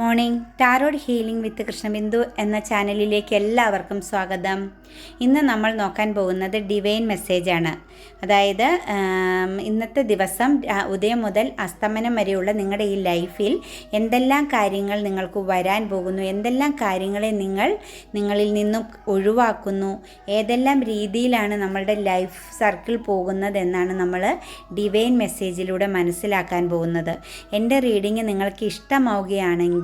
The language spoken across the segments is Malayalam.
Morning. Tarot healing with Krishnabindu എന്ന ചാനലിലേക്ക് എല്ലാവർക്കും സ്വാഗതം. ഇന്ന് നമ്മൾ നോക്കാൻ പോകുന്നത് ഡിവൈൻ മെസ്സേജാണ്. അതായത് ഇന്നത്തെ ദിവസം ഉദയം മുതൽ അസ്തമനം വരെയുള്ള നിങ്ങളുടെ ഈ ലൈഫിൽ എന്തെല്ലാം കാര്യങ്ങൾ നിങ്ങൾക്ക് വരാൻ പോകുന്നു എന്തെല്ലാം കാര്യങ്ങളെ നിങ്ങൾ നിങ്ങളിൽ നിന്നും ഒഴിവാക്കുന്നു ഏതെല്ലാം രീതിയിലാണ് നമ്മളുടെ ലൈഫ് സർക്കിൾ പോകുന്നതെന്നാണ് നമ്മൾ ഡിവൈൻ മെസ്സേജിലൂടെ മനസ്സിലാക്കാൻ പോകുന്നത്. എന്റെ റീഡിങ് നിങ്ങൾക്ക് ഇഷ്ടമാവുകയാണെങ്കിൽ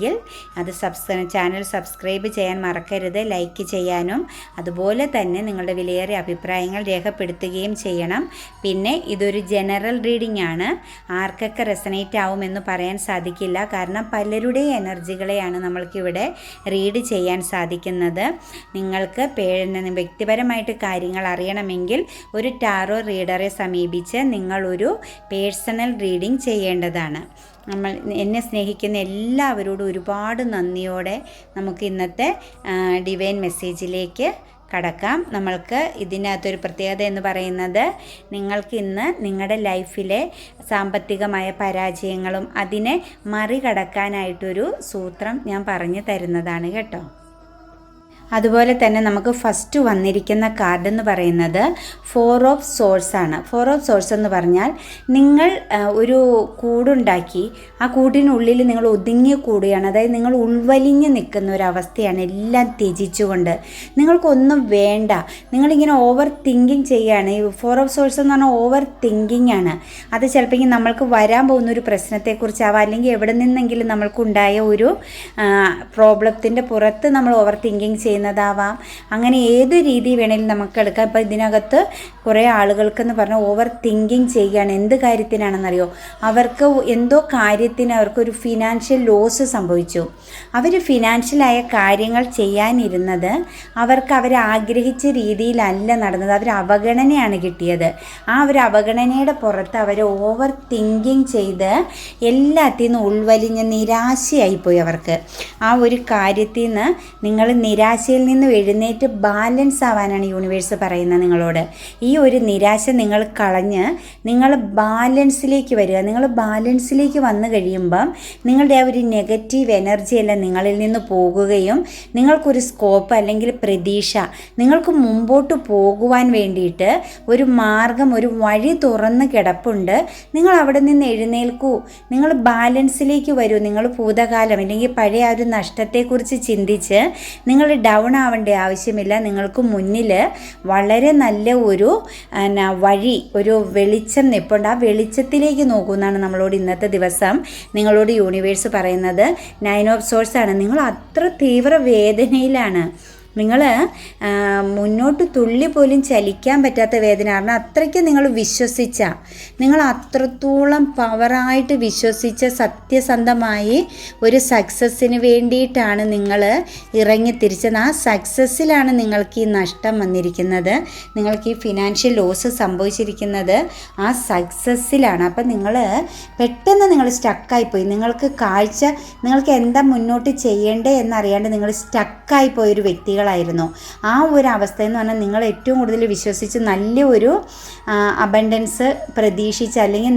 അത് സബ്സ് ചാനൽ സബ്സ്ക്രൈബ് ചെയ്യാൻ മറക്കരുത് ലൈക്ക് ചെയ്യാനും അതുപോലെ തന്നെ നിങ്ങളുടെ വിലയേറിയ അഭിപ്രായങ്ങൾ രേഖപ്പെടുത്തുകയും ചെയ്യണം. പിന്നെ ഇതൊരു ജനറൽ റീഡിംഗ് ആണ്. ആർക്കൊക്കെ റെസനേറ്റ് ആവുമെന്ന് പറയാൻ സാധിക്കില്ല. കാരണം പലരുടെ എനർജികളെയാണ് നമ്മൾക്കിവിടെ റീഡ് ചെയ്യാൻ സാധിക്കുന്നത്. നിങ്ങൾക്ക് വ്യക്തിപരമായിട്ട് കാര്യങ്ങൾ അറിയണമെങ്കിൽ ഒരു ടാറോ റീഡറെ സമീപിച്ച് നിങ്ങളൊരു പേഴ്സണൽ റീഡിംഗ് ചെയ്യേണ്ടതാണ്. നമ്മൾ എന്നെ സ്നേഹിക്കുന്ന എല്ലാവരോടും ഒരുപാട് നന്ദിയോടെ നമുക്ക് ഇന്നത്തെ ഡിവൈൻ മെസ്സേജിലേക്ക് കടക്കാം. നമ്മൾക്ക് ഇതിനകത്തൊരു പ്രത്യേകത എന്ന് പറയുന്നത് നിങ്ങൾക്ക് ഇന്ന് നിങ്ങളുടെ ലൈഫിലെ സാമ്പത്തികമായ പരാജയങ്ങളും അതിനെ മറികടക്കാനായിട്ടൊരു സൂത്രം ഞാൻ പറഞ്ഞു തരുന്നതാണ് കേട്ടോ. അതുപോലെ തന്നെ നമുക്ക് ഫസ്റ്റ് വന്നിരിക്കുന്ന കാർഡ് എന്ന് പറയുന്നത് ഫോർ ഓഫ് സോഴ്സ് ആണ്. ഫോർ ഓഫ് സോഴ്സ് എന്ന് പറഞ്ഞാൽ നിങ്ങൾ ഒരു കൂടുണ്ടാക്കി ആ കൂടിനുള്ളിൽ നിങ്ങൾ ഒതുങ്ങി കൂടുകയാണ്. അതായത് നിങ്ങൾ ഉൾവലിഞ്ഞ് നിൽക്കുന്ന ഒരു അവസ്ഥയാണ് എല്ലാം ത്യജിച്ചുകൊണ്ട്. നിങ്ങൾക്കൊന്നും വേണ്ട. നിങ്ങളിങ്ങനെ ഓവർ തിങ്കിങ് ചെയ്യുകയാണ്. ഈ ഫോർ ഓഫ് സോഴ്സ് എന്ന് പറഞ്ഞാൽ ഓവർ തിങ്കിങ് ആണ്. അത് ചിലപ്പോൾ നമ്മൾക്ക് വരാൻ പോകുന്ന ഒരു പ്രശ്നത്തെക്കുറിച്ചാവാം അല്ലെങ്കിൽ എവിടെ നിന്നെങ്കിലും നമ്മൾക്കുണ്ടായ ഒരു പ്രോബ്ലത്തിന്റെ പുറത്ത് നമ്മൾ ഓവർ തിങ്കിങ് ചെയ്യുന്നതാവാം. അങ്ങനെ ഏത് രീതി വേണേലും നമുക്ക് എടുക്കാം. ഇപ്പോൾ ഇതിനകത്ത് കുറേ ആളുകൾക്കെന്ന് പറഞ്ഞാൽ ഓവർ തിങ്കിങ് ചെയ്യുകയാണ്. എന്ത് കാര്യത്തിനാണെന്നറിയോ? അവർക്ക് എന്തോ കാര്യത്തിന് അവർക്കൊരു ഫിനാൻഷ്യൽ ലോസ് സംഭവിച്ചു. അവർ ഫിനാൻഷ്യലായ കാര്യങ്ങൾ ചെയ്യാനിരുന്നത് അവർക്ക് അവർ ആഗ്രഹിച്ച രീതിയിലല്ല നടന്നത്. അവർ അവഗണനയാണ് കിട്ടിയത്. ആ ഒരു അവഗണനയുടെ പുറത്ത് അവർ ഓവർ തിങ്കിങ് ചെയ്ത് എല്ലാത്തിൽ നിന്നും ഉൾവലിഞ്ഞ് നിരാശയായിപ്പോയി അവർക്ക്. ആ ഒരു കാര്യത്തിൽ നിന്ന് നിങ്ങൾ നിരാശയിൽ നിന്ന് എഴുന്നേറ്റ് ബാലൻസ് ആവാനാണ് യൂണിവേഴ്സ് പറയുന്നത് നിങ്ങളോട്. ഈ ഒരു നിരാശ നിങ്ങൾ കളഞ്ഞ് നിങ്ങൾ ബാലൻസിലേക്ക് വരിക. നിങ്ങൾ ബാലൻസിലേക്ക് വന്നു കഴിയുമ്പം നിങ്ങളുടെ ആ ഒരു നെഗറ്റീവ് എനർജി എല്ലാം നിങ്ങളിൽ നിന്ന് പോകുകയും നിങ്ങൾക്കൊരു സ്കോപ്പ് അല്ലെങ്കിൽ പ്രതീക്ഷ നിങ്ങൾക്ക് മുമ്പോട്ട് പോകുവാൻ വേണ്ടിയിട്ട് ഒരു മാർഗം ഒരു വഴി തുറന്ന് കിടപ്പുണ്ട്. നിങ്ങൾ അവിടെ നിന്ന് എഴുന്നേൽക്കൂ. നിങ്ങൾ ബാലൻസിലേക്ക് വരൂ. നിങ്ങൾ ഭൂതകാലം അല്ലെങ്കിൽ പഴയ ആ ഒരു നഷ്ടത്തെക്കുറിച്ച് ചിന്തിച്ച് നിങ്ങൾ ഡൗൺ ആവേണ്ട ആവശ്യമില്ല. നിങ്ങൾക്ക് മുന്നിൽ വളരെ നല്ല ഒരു വഴി ഒരു വെളിച്ചം നിൽപ്പുണ്ട് ആ വെളിച്ചത്തിലേക്ക് നോക്കൂ എന്നാണ് നമ്മളോട് ഇന്നത്തെ ദിവസം നിങ്ങളോട് യൂണിവേഴ്സ് പറയുന്നത്. നയൻ ഓഫ് സോഴ്സ് ആണ്. നിങ്ങൾ അത്ര തീവ്ര വേദനയിലാണ് നിങ്ങൾ മുന്നോട്ട് തുള്ളി പോലും ചലിക്കാൻ പറ്റാത്ത വേദന കാരണം അത്രയ്ക്ക് നിങ്ങൾ വിശ്വസിച്ച നിങ്ങൾ അത്രത്തോളം പവറായിട്ട് വിശ്വസിച്ച സത്യസന്ധമായി ഒരു സക്സസ്സിന് വേണ്ടിയിട്ടാണ് നിങ്ങൾ ഇറങ്ങി തിരിച്ചത്. ആ സക്സസ്സിലാണ് നിങ്ങൾക്ക് ഈ നഷ്ടം വന്നിരിക്കുന്നത്. നിങ്ങൾക്ക് ഈ ഫിനാൻഷ്യൽ ലോസ് സംഭവിച്ചിരിക്കുന്നത് ആ സക്സസ്സിലാണ് അപ്പം നിങ്ങൾ പെട്ടെന്ന് നിങ്ങൾ സ്റ്റക്കായിപ്പോയി നിങ്ങൾക്ക് കാഴ്ച നിങ്ങൾക്ക് എന്താ മുന്നോട്ട് ചെയ്യേണ്ടേ എന്നറിയാണ്ട് നിങ്ങൾ സ്റ്റക്കായി പോയൊരു വ്യക്തികളായിരുന്നു ആ ഒരു അവസ്ഥ എന്ന് പറഞ്ഞാൽ നിങ്ങൾ ഏറ്റവും കൂടുതൽ വിശ്വസിച്ച് നല്ലൊരു അബണ്ടൻസ് പ്രതീക്ഷിച്ച് അല്ലെങ്കിൽ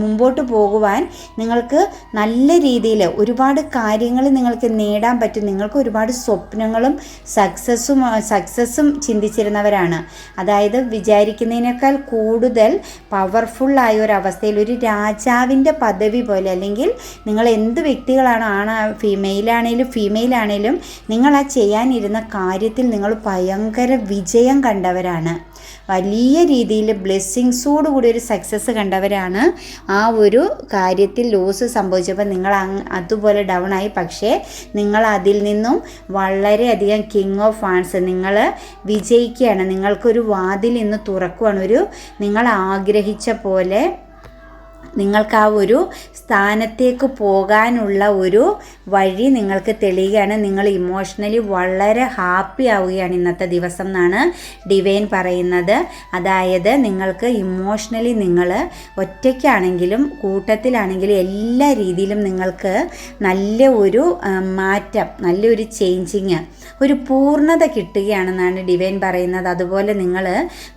മുമ്പോട്ട് പോകുവാൻ നിങ്ങൾക്ക് നല്ല രീതിയിൽ ഒരുപാട് കാര്യങ്ങൾ നിങ്ങൾക്ക് നേടാൻ പറ്റും. നിങ്ങൾക്ക് ഒരുപാട് സ്വപ്നങ്ങളും സക്സസ്സും സക്സസ്സും ചിന്തിച്ചിരുന്നവരാണ്. അതായത് വിചാരിക്കുന്നതിനേക്കാൾ കൂടുതൽ പവർഫുള്ളായ ഒരു അവസ്ഥയിൽ ഒരു രാജാവിന്റെ പദവി പോലെ അല്ലെങ്കിൽ നിങ്ങൾ എന്ത് വ്യക്തികളാണോ ആണ് ഫീമെയിലാണേലും ഫീമെയിലാണേലും നിങ്ങൾ ആ ചെയ്യാനിരുന്ന കാര്യത്തിൽ നിങ്ങൾ ഭയങ്കര വിജയം കണ്ടവരാണ്. വലിയ രീതിയിൽ ബ്ലെസ്സിങ്സോട് കൂടി ഒരു സക്സസ് കണ്ടവരാണ്. ആ ഒരു കാര്യത്തിൽ ലോസ് സംഭവിച്ചപ്പോൾ നിങ്ങൾ അതുപോലെ ഡൗൺ ആയി. പക്ഷേ നിങ്ങൾ അതിൽ നിന്നും വളരെയധികം കിങ് ഓഫ് ഫാൻസ് നിങ്ങൾ വിജയിക്കുകയാണ്. നിങ്ങൾക്കൊരു വാതിൽ ഇന്ന് തുറക്കുവാണ്. ഒരു നിങ്ങൾ ആഗ്രഹിച്ച പോലെ നിങ്ങൾക്ക് ആ ഒരു സ്ഥാനത്തേക്ക് പോകാനുള്ള ഒരു വഴി നിങ്ങൾക്ക് തെളിയുകയാണ്. നിങ്ങൾ ഇമോഷണലി വളരെ ഹാപ്പി ആവുകയാണ് ഇന്നത്തെ ദിവസം എന്നാണ് ഡിവൈൻ പറയുന്നത്. അതായത് നിങ്ങൾക്ക് ഇമോഷണലി നിങ്ങൾ ഒറ്റയ്ക്കാണെങ്കിലും കൂട്ടത്തിലാണെങ്കിലും എല്ലാ രീതിയിലും നിങ്ങൾക്ക് നല്ല ഒരു മാറ്റം നല്ലൊരു ചേഞ്ചിങ് ഒരു പൂർണത കിട്ടുകയാണെന്നാണ് ഡിവൈൻ പറയുന്നത്. അതുപോലെ നിങ്ങൾ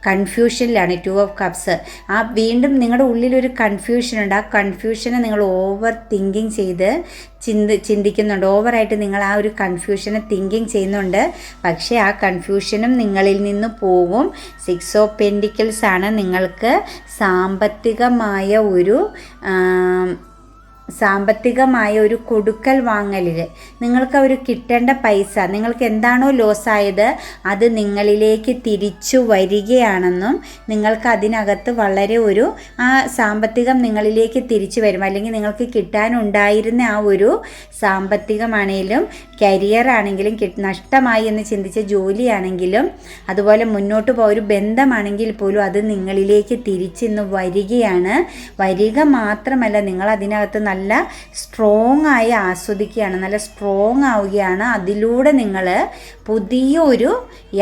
കൺഫ്യൂഷനിലാണ് ടു ഓഫ് കപ്സ് ആ വീണ്ടും നിങ്ങളുടെ ഉള്ളിലൊരു കൺഫ്യൂഷൻ ഉണ്ട്. ആ കൺഫ്യൂഷനെ നിങ്ങൾ ഓവർ തിങ്കിങ് ചെയ്ത് ചിന്തി ചിന്തിക്കുന്നുണ്ട്. ഓവറായിട്ട് നിങ്ങൾ ആ ഒരു കൺഫ്യൂഷനെ തിങ്കിങ് ചെയ്യുന്നുണ്ട്. പക്ഷേ ആ കൺഫ്യൂഷനും നിങ്ങളിൽ നിന്ന് പോകും സിക്സ് ഓഫ് പെൻഡിക്കിൾസ് ആണ് നിങ്ങൾക്ക് സാമ്പത്തികമായ ഒരു സാമ്പത്തികമായ ഒരു കൊടുക്കൽ വാങ്ങലിൽ നിങ്ങൾക്ക് അവർ കിട്ടേണ്ട പൈസ നിങ്ങൾക്ക് എന്താണോ ലോസ് ആയത് അത് നിങ്ങളിലേക്ക് തിരിച്ചു വരികയാണെന്നും നിങ്ങൾക്ക് അതിനകത്ത് വളരെ ഒരു ആ സാമ്പത്തികം നിങ്ങളിലേക്ക് തിരിച്ചു വരും. അല്ലെങ്കിൽ നിങ്ങൾക്ക് കിട്ടാനുണ്ടായിരുന്ന ആ ഒരു സാമ്പത്തികമാണെങ്കിലും കരിയർ ആണെങ്കിലും നഷ്ടമായി എന്ന് ചിന്തിച്ച ജോലിയാണെങ്കിലും അതുപോലെ മുന്നോട്ട് പോയ ഒരു ബന്ധമാണെങ്കിൽ പോലും അത് നിങ്ങളിലേക്ക് തിരിച്ചിന്ന് വരികയാണ്. വരിക മാത്രമല്ല നിങ്ങൾ അതിനകത്ത് നല്ല നല്ല സ്ട്രോങ് ആയി ആസ്വദിക്കുകയാണ് നല്ല സ്ട്രോങ് ആവുകയാണ്. അതിലൂടെ നിങ്ങൾ പുതിയൊരു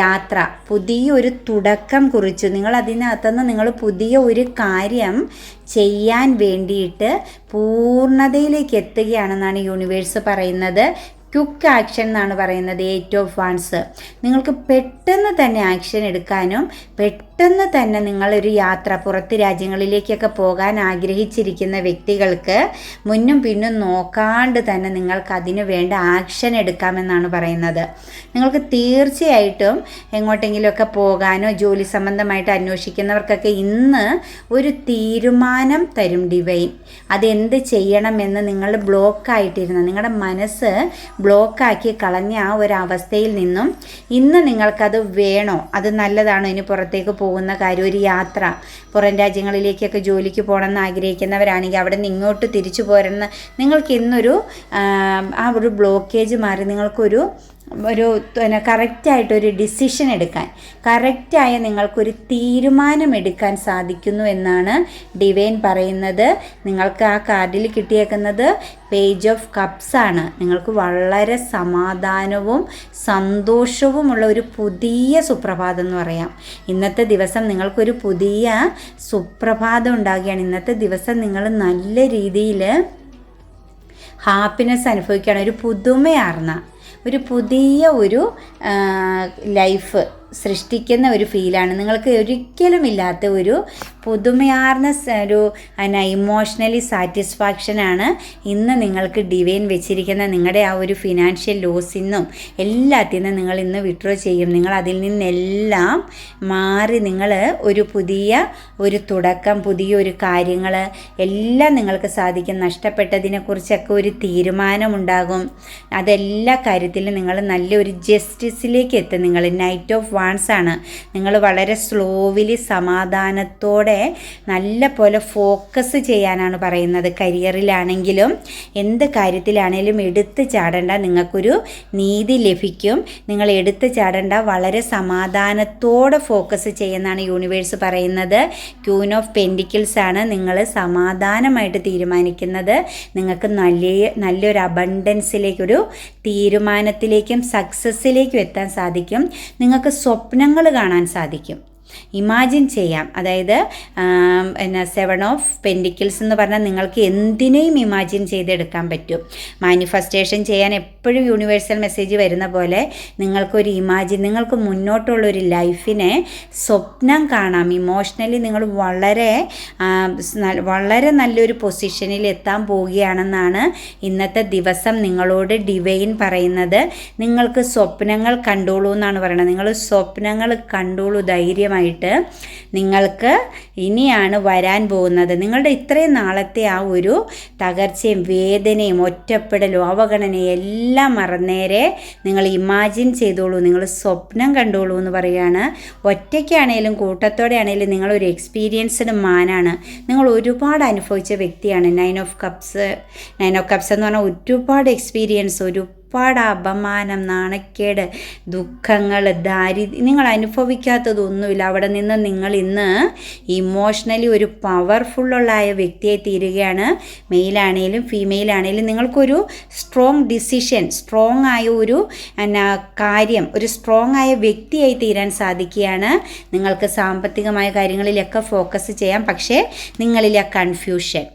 യാത്ര പുതിയൊരു തുടക്കം കുറിച്ചു. നിങ്ങൾ അതിനകത്തുനിന്ന് നിങ്ങൾ പുതിയ ഒരു കാര്യം ചെയ്യാൻ വേണ്ടിയിട്ട് പൂർണതയിലേക്ക് എത്തുകയാണെന്നാണ് യൂണിവേഴ്സ് പറയുന്നത്. ക്വിക്ക് ആക്ഷൻ എന്നാണ് പറയുന്നത് എയ്റ്റ് ഓഫ് വൺസ് നിങ്ങൾക്ക് പെട്ടെന്ന് തന്നെ ആക്ഷൻ എടുക്കാനും പെട്ടെന്ന് തന്നെ നിങ്ങളൊരു യാത്ര പുറത്ത് രാജ്യങ്ങളിലേക്കൊക്കെ പോകാൻ ആഗ്രഹിച്ചിരിക്കുന്ന വ്യക്തികൾക്ക് മുന്നും പിന്നും നോക്കാണ്ട് തന്നെ നിങ്ങൾക്ക് അതിനു വേണ്ട ആക്ഷൻ എടുക്കാമെന്നാണ് പറയുന്നത്. നിങ്ങൾക്ക് തീർച്ചയായിട്ടും എങ്ങോട്ടെങ്കിലുമൊക്കെ പോകാനോ ജോലി സംബന്ധമായിട്ട് അന്വേഷിക്കുന്നവർക്കൊക്കെ ഇന്ന് ഒരു തീരുമാനം തരും ഡിവൈൻ. അതെന്ത് ചെയ്യണമെന്ന് നിങ്ങൾ ബ്ലോക്കായിട്ടിരുന്ന നിങ്ങളുടെ മനസ്സ് ബ്ലോക്കാക്കി കളഞ്ഞ ആ ഒരു അവസ്ഥയിൽ നിന്നും ഇന്ന് നിങ്ങൾക്കത് വേണോ? അത് നല്ലതാണോ? ഇനി പുറത്തേക്ക് പോകുന്ന കാര്യം ഒരു യാത്ര. പുറം രാജ്യങ്ങളിലേക്കൊക്കെ ജോലിക്ക് പോകണമെന്ന് ആഗ്രഹിക്കുന്നവരാണെങ്കിൽ അവിടെ നിന്ന് ഇങ്ങോട്ട് തിരിച്ചു പോരുന്ന നിങ്ങൾക്ക് ഇന്നൊരു ആ ഒരു ബ്ലോക്കേജ് മാറി നിങ്ങൾക്കൊരു ഒരു പിന്നെ കറക്റ്റായിട്ടൊരു ഡിസിഷൻ എടുക്കാൻ. കറക്റ്റായ നിങ്ങൾക്കൊരു തീരുമാനം എടുക്കാൻ സാധിക്കുന്നു എന്നാണ് ഡിവൈൻ പറയുന്നത്. നിങ്ങൾക്ക് ആ കാർഡിൽ കിട്ടിയേക്കുന്നത് പേജ് ഓഫ് കപ്സ് ആണ്. നിങ്ങൾക്ക് വളരെ സമാധാനവും സന്തോഷവുമുള്ള ഒരു പുതിയ സുപ്രഭാതം എന്ന് പറയാം. ഇന്നത്തെ ദിവസം നിങ്ങൾക്കൊരു പുതിയ സുപ്രഭാതം ഉണ്ടാകുകയാണ്. ഇന്നത്തെ ദിവസം നിങ്ങൾ നല്ല രീതിയിൽ ഹാപ്പിനെസ് അനുഭവിക്കുകയാണ്. ഒരു പുതുമയാർന്ന ഒരു പുതിയ ഒരു ലൈഫ് സൃഷ്ടിക്കുന്ന ഒരു ഫീലാണ്. നിങ്ങൾക്ക് ഒരിക്കലും ഇല്ലാത്ത ഒരു പുതുമയാർന്ന ഒരു എന്നാ ഇമോഷണലി സാറ്റിസ്ഫാക്ഷനാണ് ഇന്ന് നിങ്ങൾക്ക് ഡിവൈൻ വെച്ചിരിക്കുന്ന നിങ്ങളുടെ ആ ഒരു ഫിനാൻഷ്യൽ ലോസിൽ നിന്നും എല്ലാത്തിൽ നിന്നും നിങ്ങൾ ഇന്ന് വിഡ്രോ ചെയ്യും. നിങ്ങൾ അതിൽ നിന്നെല്ലാം മാറി നിങ്ങൾ ഒരു പുതിയ ഒരു തുടക്കം പുതിയ ഒരു കാര്യങ്ങൾ എല്ലാം നിങ്ങൾക്ക് സാധിക്കും. നഷ്ടപ്പെട്ടതിനെക്കുറിച്ചൊക്കെ ഒരു തീരുമാനമുണ്ടാകും. അതെല്ലാ കാര്യത്തിലും നിങ്ങൾ നല്ലൊരു ജസ്റ്റിസിലേക്ക് എത്തും. നിങ്ങൾ നൈറ്റ് ഓഫ് വാൺസ് ആണ്. നിങ്ങൾ വളരെ സ്ലോവിലി സമാധാനത്തോടെ നല്ല പോലെ ഫോക്കസ് ചെയ്യാനാണ് പറയുന്നത്. കരിയറിലാണെങ്കിലും എന്ത് കാര്യത്തിലാണെങ്കിലും എടുത്തു ചാടേണ്ട നിങ്ങൾക്കൊരു നീതി ലഭിക്കും. നിങ്ങൾ എടുത്തു ചാടേണ്ട വളരെ സമാധാനത്തോടെ ഫോക്കസ് ചെയ്യുന്നതാണ് യൂണിവേഴ്സ് പറയുന്നത്. ക്യൂൻ ഓഫ് പെൻഡിക്കിൾസ് ആണ് നിങ്ങൾ സമാധാനമായിട്ട് തീരുമാനിക്കുന്നത്. നിങ്ങൾക്ക് നല്ല നല്ലൊരു അബണ്ടൻസിലേക്കൊരു തീരുമാനത്തിലേക്കും സക്സസ്സിലേക്കും എത്താൻ സാധിക്കും. നിങ്ങൾക്ക് സ്വപ്നങ്ങൾ കാണാൻ സാധിക്കും. ഇമാജിൻ ചെയ്യാം. അതായത് പിന്നെ സെവൻ ഓഫ് പെൻഡിക്കിൾസ് എന്ന് പറഞ്ഞാൽ നിങ്ങൾക്ക് എന്തിനേയും ഇമാജിൻ ചെയ്തെടുക്കാൻ പറ്റും. മാനിഫെസ്റ്റേഷൻ ചെയ്യാൻ എപ്പോഴും യൂണിവേഴ്സൽ മെസ്സേജ് വരുന്ന പോലെ നിങ്ങൾക്കൊരു ഇമാജിൻ നിങ്ങൾക്ക് മുന്നോട്ടുള്ളൊരു ലൈഫിനെ സ്വപ്നം കാണാം. ഇമോഷണലി നിങ്ങൾ വളരെ വളരെ നല്ലൊരു പൊസിഷനിൽ എത്താൻ പോവുകയാണെന്നാണ് ഇന്നത്തെ ദിവസം നിങ്ങളോട് ഡിവൈൻ പറയുന്നത്. നിങ്ങൾക്ക് സ്വപ്നങ്ങൾ കണ്ടോളൂ എന്നാണ് പറയുന്നത്. നിങ്ങൾ സ്വപ്നങ്ങൾ കണ്ടോളൂ ധൈര്യമായി. ആയിട്ട് നിങ്ങൾക്ക് ഇനിയാണ് വരാൻ പോകുന്നത്. നിങ്ങളുടെ ഇത്രയും നാളത്തെ ആ ഒരു തകർച്ചയും വേദനയും ഒറ്റപ്പെടലും അവഗണനയും എല്ലാം മറന്നേരെ നിങ്ങൾ ഇമാജിൻ ചെയ്തോളൂ. നിങ്ങൾ സ്വപ്നം കണ്ടോളൂ എന്ന് പറയുകയാണ്. ഒറ്റയ്ക്കാണേലും കൂട്ടത്തോടെ ആണെങ്കിലും നിങ്ങളൊരു എക്സ്പീരിയൻസ്ഡ് മാനാണ്. നിങ്ങൾ ഒരുപാട് അനുഭവിച്ച വ്യക്തിയാണ്. Nine of cups nine of cups എന്ന് പറഞ്ഞാൽ ഒരുപാട് എക്സ്പീരിയൻസ് ഒരു ഒരുപാട് അപമാനം നാണക്കേട് ദുഃഖങ്ങൾ ദാരി നിങ്ങൾ അനുഭവിക്കാത്തതൊന്നുമില്ല. അവിടെ നിന്ന് നിങ്ങൾ ഇന്ന് ഇമോഷണലി ഒരു പവർഫുള്ളായ വ്യക്തിയായി തീരുകയാണ്. മെയിലാണേലും ഫീമെയിലാണേലും നിങ്ങൾക്കൊരു സ്ട്രോങ് ഡിസിഷൻ സ്ട്രോങ് ആയ ഒരു എന്നാ കാര്യം ഒരു സ്ട്രോങ് ആയ വ്യക്തിയായി തീരാൻ സാധിക്കുകയാണ്. നിങ്ങൾക്ക് സാമ്പത്തികമായ കാര്യങ്ങളിലൊക്കെ ഫോക്കസ് ചെയ്യാം. പക്ഷേ നിങ്ങളിലെ കൺഫ്യൂഷൻ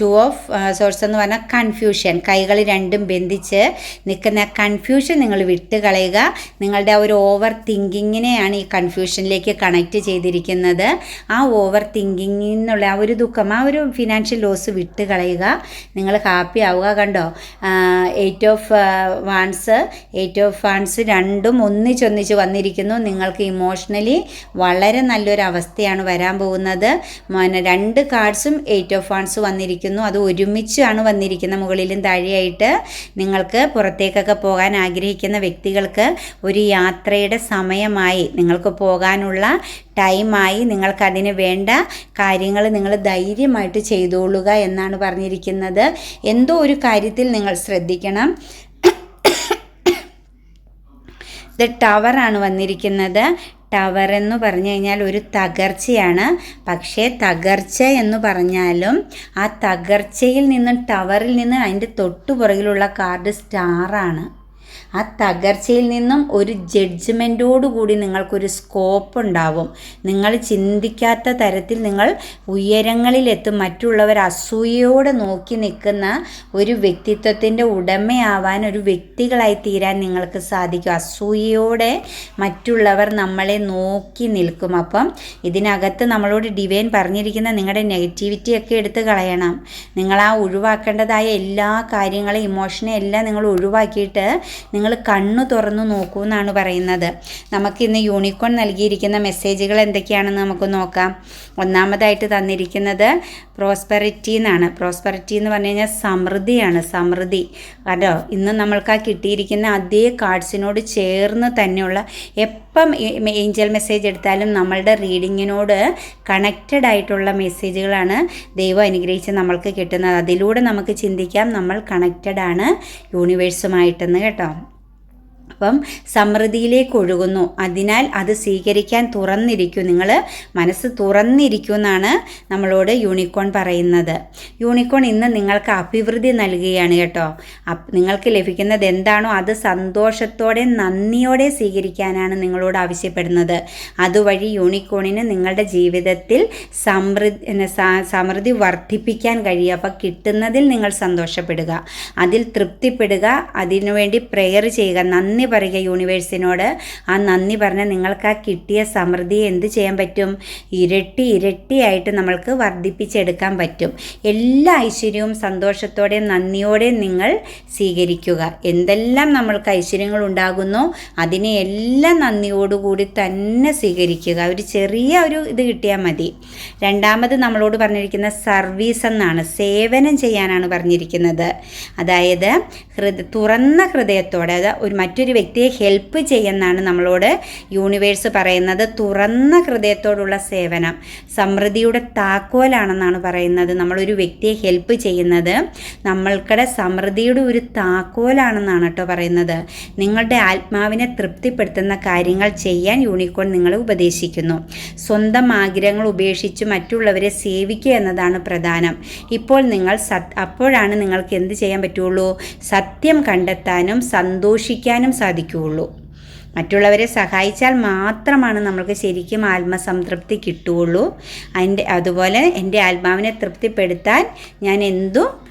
ടു ഓഫ് സോഴ്സ് എന്ന് പറഞ്ഞാൽ കൺഫ്യൂഷൻ കൈകൾ രണ്ടും ബന്ധിച്ച് നിൽക്കുന്ന കൺഫ്യൂഷൻ നിങ്ങൾ വിട്ട് കളയുക നിങ്ങളുടെ ആ ഒരു ഓവർ തിങ്കിങ്ങിനെയാണ് ഈ കൺഫ്യൂഷനിലേക്ക് കണക്റ്റ് ചെയ്തിരിക്കുന്നത്. ആ ഓവർ തിങ്കിങ്ങിൽ നിന്നുള്ള ആ ഒരു ദുഃഖം ആ ഒരു ഫിനാൻഷ്യൽ ലോസ് വിട്ട് കളയുക നിങ്ങൾ ഹാപ്പി ആവുക കണ്ടോ? Eight of wands eight of wands രണ്ടും ഒന്നിച്ചൊന്നിച്ച് വന്നിരിക്കുന്നു. നിങ്ങൾക്ക് ഇമോഷണലി വളരെ നല്ലൊരു അവസ്ഥയാണ് വരാൻ പോകുന്നത്. രണ്ട് കാർഡ്സും എയ്റ്റ് ഓഫ് വാൺസ് വന്നിരിക്കുന്നു. അത് ഒരുമിച്ചാണ് വന്നിരിക്കുന്നത് മുകളിലും താഴെയായിട്ട്. നിങ്ങൾക്ക് പുറത്തേക്കൊക്കെ പോകാൻ ആഗ്രഹിക്കുന്ന വ്യക്തികൾക്ക് ഒരു യാത്രയുടെ സമയമായി നിങ്ങൾക്ക് പോകാനുള്ള ടൈമായി നിങ്ങൾക്കതിന് വേണ്ട കാര്യങ്ങൾ നിങ്ങൾ ധൈര്യമായിട്ട് ചെയ്തോളുക എന്നാണ് പറഞ്ഞിരിക്കുന്നത്. എന്തോ ഒരു കാര്യത്തിൽ നിങ്ങൾ ശ്രദ്ധിക്കണം. ദ ടവറാണ് വന്നിരിക്കുന്നത്. ടവർ എന്ന് പറഞ്ഞു കഴിഞ്ഞാൽ ഒരു തകർച്ചയാണ്. പക്ഷേ തകർച്ച എന്ന് പറഞ്ഞാലും ആ തകർച്ചയിൽ നിന്നും ടവറിൽ നിന്ന് അതിന്റെ തൊട്ടു പുറകിലുള്ള കാർഡ് സ്റ്റാറാണ്. ആ തകർച്ചയിൽ നിന്നും ഒരു ജഡ്ജ്മെന്റോടുകൂടി നിങ്ങൾക്കൊരു സ്കോപ്പ് ഉണ്ടാവും. നിങ്ങൾ ചിന്തിക്കാത്ത തരത്തിൽ നിങ്ങൾ ഉയരങ്ങളിലെത്തും. മറ്റുള്ളവർ അസൂയയോടെ നോക്കി നിൽക്കുന്ന ഒരു വ്യക്തിത്വത്തിന്റെ ഉടമയാവാൻ ഒരു വ്യക്തികളായി തീരാൻ നിങ്ങൾക്ക് സാധിക്കും. അസൂയയോടെ മറ്റുള്ളവർ നമ്മളെ നോക്കി നിൽക്കും. അപ്പം ഇതിനകത്ത് നമ്മളോട് ഡിവൈൻ പറഞ്ഞിരിക്കുന്ന നിങ്ങളുടെ നെഗറ്റിവിറ്റിയൊക്കെ എടുത്ത് കളയണം. നിങ്ങൾ ആ ഒഴിവാക്കേണ്ടതായ എല്ലാ കാര്യങ്ങളും ഇമോഷനെ എല്ലാം നിങ്ങൾ ഒഴിവാക്കിയിട്ട് നിങ്ങൾ കണ്ണു തുറന്നു നോക്കൂ എന്നാണ് പറയുന്നത്. നമുക്കിന്ന് യൂണിക്കോൺ നൽകിയിരിക്കുന്ന മെസ്സേജുകൾ എന്തൊക്കെയാണെന്ന് നമുക്ക് നോക്കാം. ഒന്നാമതായിട്ട് തന്നിരിക്കുന്നത് പ്രോസ്പെറിറ്റി എന്നാണ്. പ്രോസ്പെറിറ്റി എന്ന് പറഞ്ഞു കഴിഞ്ഞാൽ സമൃദ്ധിയാണ്. സമൃദ്ധി. കേട്ടോ ഇന്ന് നമ്മൾക്ക് ആ കിട്ടിയിരിക്കുന്ന അതേ കാർഡ്സിനോട് ചേർന്ന് തന്നെയുള്ള എപ്പം ഏഞ്ചൽ മെസ്സേജ് എടുത്താലും നമ്മളുടെ റീഡിങ്ങിനോട് കണക്റ്റഡ് ആയിട്ടുള്ള മെസ്സേജുകളാണ് ദൈവം അനുഗ്രഹിച്ച് നമ്മൾക്ക് കിട്ടുന്നത്. അതിലൂടെ നമുക്ക് ചിന്തിക്കാം നമ്മൾ കണക്റ്റഡ് ആണ് യൂണിവേഴ്സുമായിട്ടെന്ന് കേട്ടോ. അപ്പം സമൃദ്ധിയിലേക്ക് ഒഴുകുന്നു. അതിനാൽ അത് സ്വീകരിക്കാൻ തുറന്നിരിക്കും. നിങ്ങൾ മനസ്സ് തുറന്നിരിക്കും എന്നാണ് നമ്മളോട് യൂണിക്കോൺ പറയുന്നത്. യൂണിക്കോൺ ഇന്ന് നിങ്ങൾക്ക് അഭിവൃദ്ധി നൽകുകയാണ് കേട്ടോ. നിങ്ങൾക്ക് ലഭിക്കുന്നത് എന്താണോ അത് സന്തോഷത്തോടെ നന്ദിയോടെ സ്വീകരിക്കാനാണ് നിങ്ങളോട് ആവശ്യപ്പെടുന്നത്. അതുവഴി യൂണിക്കോണിന് നിങ്ങളുടെ ജീവിതത്തിൽ സമൃദ്ധി സമൃദ്ധി വർദ്ധിപ്പിക്കാൻ കഴിയും. അപ്പോൾ കിട്ടുന്നതിൽ നിങ്ങൾ സന്തോഷപ്പെടുക. അതിൽ തൃപ്തിപ്പെടുക. അതിനുവേണ്ടി പ്രെയർ ചെയ്യുക നന്ദി പറയുക യൂണിവേഴ്സിനോട്. ആ നന്ദി പറഞ്ഞ് നിങ്ങൾക്ക് ആ കിട്ടിയ സമൃദ്ധി എന്ത് ചെയ്യാൻ പറ്റും? ഇരട്ടി ഇരട്ടിയായിട്ട് നമ്മൾക്ക് വർദ്ധിപ്പിച്ചെടുക്കാൻ പറ്റും. എല്ലാ ഐശ്വര്യവും സന്തോഷത്തോടെ നന്ദിയോടെ നിങ്ങൾ സ്വീകരിക്കുക. എന്തെല്ലാം നമ്മൾക്ക് ഐശ്വര്യങ്ങൾ ഉണ്ടാകുന്നു അതിനെ എല്ലാം നന്ദിയോടുകൂടി തന്നെ സ്വീകരിക്കുക. ഒരു ചെറിയ ഒരു ഇത് കിട്ടിയാൽ മതി. രണ്ടാമത് നമ്മളോട് പറഞ്ഞിരിക്കുന്ന സർവീസ് എന്നാണ് സേവനം ചെയ്യാനാണ് പറഞ്ഞിരിക്കുന്നത്. അതായത് ഹൃദയ തുറന്ന ഹൃദയത്തോടെ അത് ഒരു മറ്റൊരു വ്യക്തിയെ ഹെൽപ്പ് ചെയ്യുന്നതാണ് നമ്മളോട് യൂണിവേഴ്സ് പറയുന്നത്. തുറന്ന ഹൃദയത്തോടുള്ള സേവനം. സമൃദ്ധിയുടെ താക്കോലാണെന്നാണ് പറയുന്നത്. നമ്മളൊരു വ്യക്തിയെ ഹെൽപ്പ് ചെയ്യുന്നത് നമ്മൾക്കടെ സമൃദ്ധിയുടെ ഒരു താക്കോലാണെന്നാണ് കേട്ടോ പറയുന്നത്. നിങ്ങളുടെ ആത്മാവിനെ തൃപ്തിപ്പെടുത്തുന്ന കാര്യങ്ങൾ ചെയ്യാൻ യൂണിക്കോൺ നിങ്ങളെ ഉപദേശിക്കുന്നു. സ്വന്തം ആഗ്രഹങ്ങൾ ഉപേക്ഷിച്ച് മറ്റുള്ളവരെ സേവിക്കുക എന്നതാണ് പ്രധാനം. ഇപ്പോൾ നിങ്ങൾ സത് അപ്പോഴാണ് നിങ്ങൾക്ക് എന്ത് ചെയ്യാൻ പറ്റുള്ളൂ? സത്യം കണ്ടെത്താനും സന്തോഷിക്കാനും സാധിക്കുകയുള്ളൂ. മറ്റുള്ളവരെ സഹായിച്ചാൽ മാത്രമാണ് നമ്മൾക്ക് ശരിക്കും ആത്മസംതൃപ്തി കിട്ടുകയുള്ളൂ. അതിന്റെ അതുപോലെ എന്റെ ആത്മാവിനെ തൃപ്തിപ്പെടുത്താൻ ഞാൻ എന്തും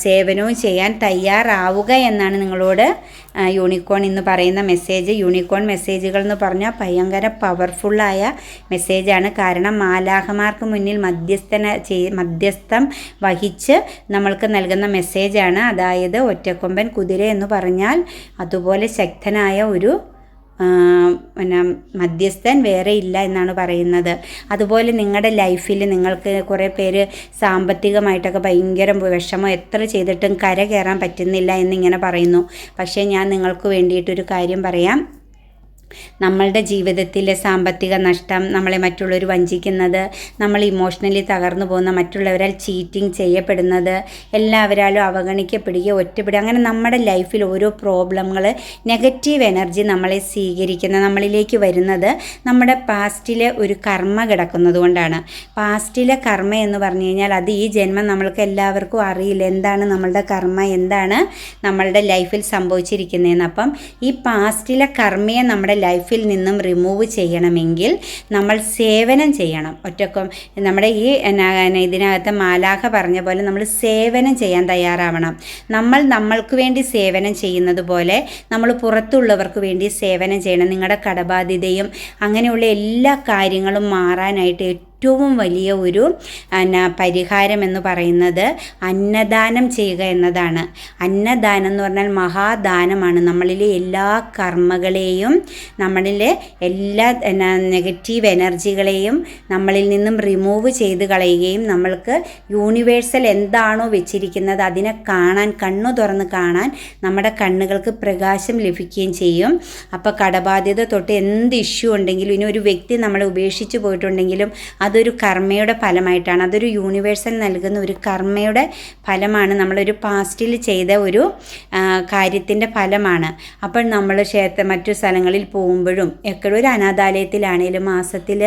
സേവനവും ചെയ്യാൻ തയ്യാറാവുക എന്നാണ് നിങ്ങളോട് യൂണിക്കോൺ എന്ന് പറയുന്ന മെസ്സേജ് യൂണിക്കോൺ മെസ്സേജുകൾ എന്ന് പറഞ്ഞാൽ ഭയങ്കര പവർഫുള്ളായ മെസ്സേജാണ് കാരണം മാലാഹമാർക്ക് മുന്നിൽ മധ്യസ്ഥന ചെയ് മധ്യസ്ഥം വഹിച്ച് നമ്മൾക്ക് നൽകുന്ന മെസ്സേജാണ് അതായത് ഒറ്റക്കൊമ്പൻ കുതിര എന്ന് പറഞ്ഞാൽ അതുപോലെ ശക്തനായ ഒരു പിന്നെ മധ്യസ്ഥൻ വേറെ ഇല്ല എന്നാണ് പറയുന്നത്. അതുപോലെ നിങ്ങളുടെ ലൈഫിൽ നിങ്ങൾക്ക് കുറേ പേര് സാമ്പത്തികമായിട്ടൊക്കെ ഭയങ്കര വിഷമം എത്ര ചെയ്തിട്ടും കര കയറാൻ പറ്റുന്നില്ല എന്നിങ്ങനെ പറയുന്നു. പക്ഷേ ഞാൻ നിങ്ങൾക്ക് വേണ്ടിയിട്ടൊരു കാര്യം പറയാം. നമ്മളുടെ ജീവിതത്തിലെ സാമ്പത്തിക നഷ്ടം നമ്മളെ മറ്റുള്ളവർ വഞ്ചിക്കുന്നത് നമ്മൾ ഇമോഷണലി തകർന്നു പോകുന്ന മറ്റുള്ളവരാൽ ചീറ്റിംഗ് ചെയ്യപ്പെടുന്നത് എല്ലാവരാലും അവഗണിക്കപ്പെടുകയോ ഒറ്റപ്പെടുക അങ്ങനെ നമ്മുടെ ലൈഫിൽ ഓരോ പ്രോബ്ലങ്ങൾ നെഗറ്റീവ് എനർജി നമ്മളെ സ്വീകരിക്കുന്ന നമ്മളിലേക്ക് വരുന്നത് നമ്മുടെ പാസ്റ്റിലെ ഒരു കർമ്മ കിടക്കുന്നത് കൊണ്ടാണ്. പാസ്റ്റിലെ കർമ്മ എന്ന് പറഞ്ഞു കഴിഞ്ഞാൽ അത് ഈ ജന്മം നമ്മൾക്ക് എല്ലാവർക്കും അറിയില്ല. എന്താണ് നമ്മളുടെ കർമ്മ? എന്താണ് നമ്മളുടെ ലൈഫിൽ സംഭവിച്ചിരിക്കുന്നതെന്ന്. അപ്പം ഈ പാസ്റ്റിലെ കർമ്മയെ നമ്മുടെ ലൈഫിൽ നിന്നും റിമൂവ് ചെയ്യണമെങ്കിൽ നമ്മൾ സേവനം ചെയ്യണം. ഒറ്റക്കും നമ്മുടെ ഈ ഇതിനകത്ത് മാലാഖ പറഞ്ഞ പോലെ നമ്മൾ സേവനം ചെയ്യാൻ തയ്യാറാവണം. നമ്മൾ നമ്മൾക്ക് വേണ്ടി സേവനം ചെയ്യുന്നത് പോലെ നമ്മൾ പുറത്തുള്ളവർക്ക് വേണ്ടി സേവനം ചെയ്യണം. നിങ്ങളുടെ കടബാധ്യതയും അങ്ങനെയുള്ള എല്ലാ കാര്യങ്ങളും മാറാനായിട്ട് ഏറ്റവും വലിയ ഒരു എന്നാ പരിഹാരം എന്ന് പറയുന്നത് അന്നദാനം ചെയ്യുക എന്നതാണ്. അന്നദാനം എന്ന് പറഞ്ഞാൽ മഹാദാനമാണ്. നമ്മളിലെ എല്ലാ കർമ്മകളെയും നമ്മളിലെ എല്ലാ എന്നാ നെഗറ്റീവ് എനർജികളെയും നമ്മളിൽ നിന്നും റിമൂവ് ചെയ്ത് കളയുകയും നമ്മൾക്ക് യൂണിവേഴ്സൽ എന്താണോ വെച്ചിരിക്കുന്നത് അതിനെ കാണാൻ കണ്ണു തുറന്ന് കാണാൻ നമ്മുടെ കണ്ണുകൾക്ക് പ്രകാശം ലഭിക്കുകയും ചെയ്യും. അപ്പോൾ കടബാധ്യത തൊട്ട് എന്ത് ഇഷ്യൂ ഉണ്ടെങ്കിലും ഇനി ഒരു വ്യക്തി നമ്മളെ ഉപേക്ഷിച്ച് പോയിട്ടുണ്ടെങ്കിലും അതൊരു കർമ്മയുടെ ഫലമായിട്ടാണ്. അതൊരു യൂണിവേഴ്സൽ നൽകുന്ന ഒരു കർമ്മയുടെ ഫലമാണ് നമ്മളൊരു പാസ്റ്റിൽ ചെയ്ത ഒരു കാര്യത്തിന്റെ ഫലമാണ്. അപ്പോൾ നമ്മൾ ക്ഷേത്രം മറ്റു സ്ഥലങ്ങളിൽ പോകുമ്പോഴും എപ്പോഴും ഒരു അനാഥാലയത്തിലാണേലും മാസത്തിൽ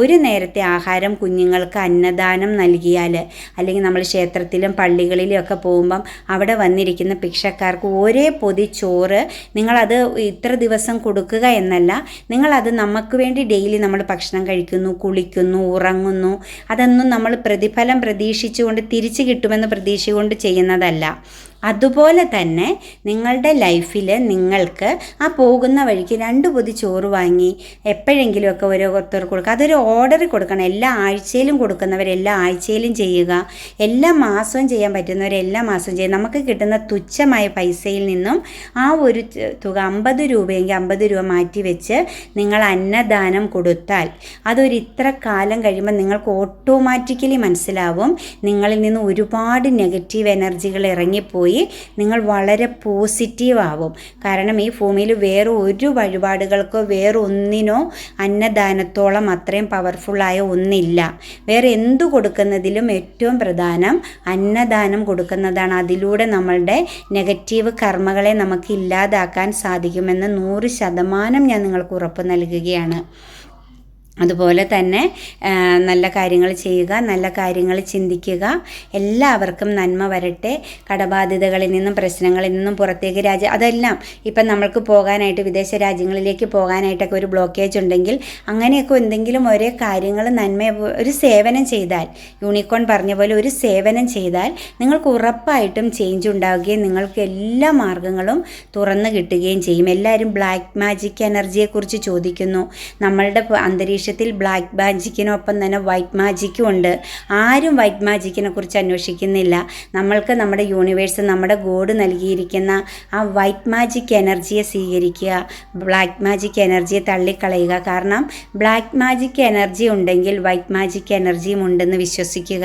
ഒരു നേരത്തെ ആഹാരം കുഞ്ഞുങ്ങൾക്ക് അന്നദാനം നൽകിയാൽ അല്ലെങ്കിൽ നമ്മൾ ക്ഷേത്രത്തിലും പള്ളികളിലും ഒക്കെ പോകുമ്പം അവിടെ വന്നിരിക്കുന്ന ഭിക്ഷക്കാർക്ക് ഒരേ പൊതി ചോറ് നിങ്ങളത് ഇത്ര ദിവസം കൊടുക്കുക എന്നല്ല നിങ്ങളത് നമുക്ക് വേണ്ടി ഡെയിലി നമ്മൾ ഭക്ഷണം കഴിക്കുന്നു കുളിക്കുന്നു ഉറങ്ങുന്നു. അതൊന്നും നമ്മൾ പ്രതിഫലം പ്രതീക്ഷിച്ചുകൊണ്ട് തിരിച്ചു കിട്ടുമെന്ന് പ്രതീക്ഷിച്ചുകൊണ്ട് ചെയ്യുന്നതല്ല. അതുപോലെ തന്നെ നിങ്ങളുടെ ലൈഫിൽ നിങ്ങൾക്ക് ആ പോകുന്ന വഴിക്ക് രണ്ട് പൊതി ചോറ് വാങ്ങി എപ്പോഴെങ്കിലുമൊക്കെ ഓരോരുത്തർക്ക് കൊടുക്കുക. അതൊരു ഓർഡർ കൊടുക്കണം. എല്ലാ ആഴ്ചയിലും കൊടുക്കുന്നവർ എല്ലാ ആഴ്ചയിലും ചെയ്യുക. എല്ലാ മാസവും ചെയ്യാൻ പറ്റുന്നവർ എല്ലാ മാസവും ചെയ്യുക. നമുക്ക് കിട്ടുന്ന തുച്ഛമായ പൈസയിൽ നിന്നും ആ ഒരു തുക അമ്പത് രൂപയെങ്കിൽ അമ്പത് രൂപ മാറ്റി വെച്ച് നിങ്ങൾ അന്നദാനം കൊടുത്താൽ അതൊരു ഇത്ര കാലം കഴിയുമ്പോൾ നിങ്ങൾക്ക് ഓട്ടോമാറ്റിക്കലി മനസ്സിലാവും. നിങ്ങളിൽ നിന്ന് ഒരുപാട് നെഗറ്റീവ് എനർജികൾ ഇറങ്ങിപ്പോയി. നിങ്ങൾ വളരെ പോസിറ്റീവ് ആവും. കാരണം ഈ ഭൂമിയിൽ വേറെ ഒരു വഴിപാടുകൾക്കോ വേറെ ഒന്നിനോ അന്നദാനത്തോളം അത്രയും പവർഫുള്ളായ ഒന്നില്ല. വേറെ എന്തു കൊടുക്കുന്നതിലും ഏറ്റവും പ്രധാനം അന്നദാനം കൊടുക്കുന്നതാണ്. അതിലൂടെ നമ്മളുടെ നെഗറ്റീവ് കർമ്മകളെ നമുക്ക് ഇല്ലാതാക്കാൻ സാധിക്കുമെന്ന് നൂറ് ശതമാനം ഞാൻ നിങ്ങൾക്ക് ഉറപ്പ് നൽകുകയാണ്. അതുപോലെ തന്നെ നല്ല കാര്യങ്ങൾ ചെയ്യുക നല്ല കാര്യങ്ങൾ ചിന്തിക്കുക. എല്ലാവർക്കും നന്മ വരട്ടെ. കടബാധ്യതകളിൽ നിന്നും പ്രശ്നങ്ങളിൽ നിന്നും പുറത്തേക്ക് രാജ്യം അതെല്ലാം ഇപ്പം നമ്മൾക്ക് പോകാനായിട്ട് വിദേശ രാജ്യങ്ങളിലേക്ക് പോകാനായിട്ടൊക്കെ ഒരു ബ്ലോക്കേജ് ഉണ്ടെങ്കിൽ അങ്ങനെയൊക്കെ എന്തെങ്കിലും ഒരേ കാര്യങ്ങൾ നന്മ ഒരു സേവനം ചെയ്താൽ യൂണിക്കോൺ പറഞ്ഞ പോലെ ഒരു സേവനം ചെയ്താൽ നിങ്ങൾക്ക് ഉറപ്പായിട്ടും ചേഞ്ച് ഉണ്ടാവുകയും നിങ്ങൾക്ക് എല്ലാ മാർഗങ്ങളും തുറന്നു കിട്ടുകയും ചെയ്യും. എല്ലാവരും ബ്ലാക്ക് മാജിക് എനർജിയെക്കുറിച്ച് ചോദിക്കുന്നു. നമ്മളുടെ പ- അന്തരീക്ഷത്തിൽ ബ്ലാക്ക് മാജിക്കിനൊപ്പം തന്നെ വൈറ്റ് മാജിക്കും ഉണ്ട്. ആരും വൈറ്റ് മാജിക്കിനെ കുറിച്ച് അന്വേഷിക്കുന്നില്ല. നമ്മൾക്ക് നമ്മുടെ യൂണിവേഴ്സ് നമ്മുടെ ഗോഡ് നൽകിയിരിക്കുന്ന ആ വൈറ്റ് മാജിക് എനർജിയെ സ്വീകരിക്കുക. ബ്ലാക്ക് മാജിക് എനർജിയെ തള്ളിക്കളയുക. കാരണം ബ്ലാക്ക് മാജിക് എനർജി ഉണ്ടെങ്കിൽ വൈറ്റ് മാജിക് എനർജിയും ഉണ്ടെന്ന് വിശ്വസിക്കുക.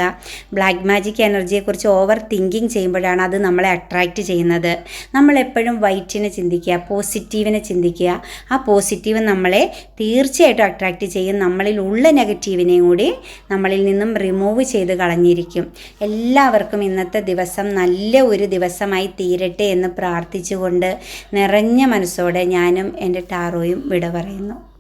ബ്ലാക്ക് മാജിക് എനർജിയെക്കുറിച്ച് ഓവർ തിങ്കിങ് ചെയ്യുമ്പോഴാണ് അത് നമ്മളെ അട്രാക്റ്റ് ചെയ്യുന്നത്. നമ്മളെപ്പോഴും വൈറ്റിനെ ചിന്തിക്കുക പോസിറ്റീവിനെ ചിന്തിക്കുക. ആ പോസിറ്റീവ് നമ്മളെ തീർച്ചയായിട്ടും അട്രാക്റ്റ് ചെയ്യും നമ്മളിൽ ഉള്ള നെഗറ്റീവിനെയും കൂടി നമ്മളിൽ നിന്നും റിമൂവ് ചെയ്ത് കളഞ്ഞിരിക്കും. എല്ലാവർക്കും ഇന്നത്തെ ദിവസം നല്ല ഒരു ദിവസമായി തീരട്ടെ എന്ന് പ്രാർത്ഥിച്ചുകൊണ്ട് നിറഞ്ഞ മനസ്സോടെ ഞാനും എന്റെ ടാറോയും വിട പറയുന്നു.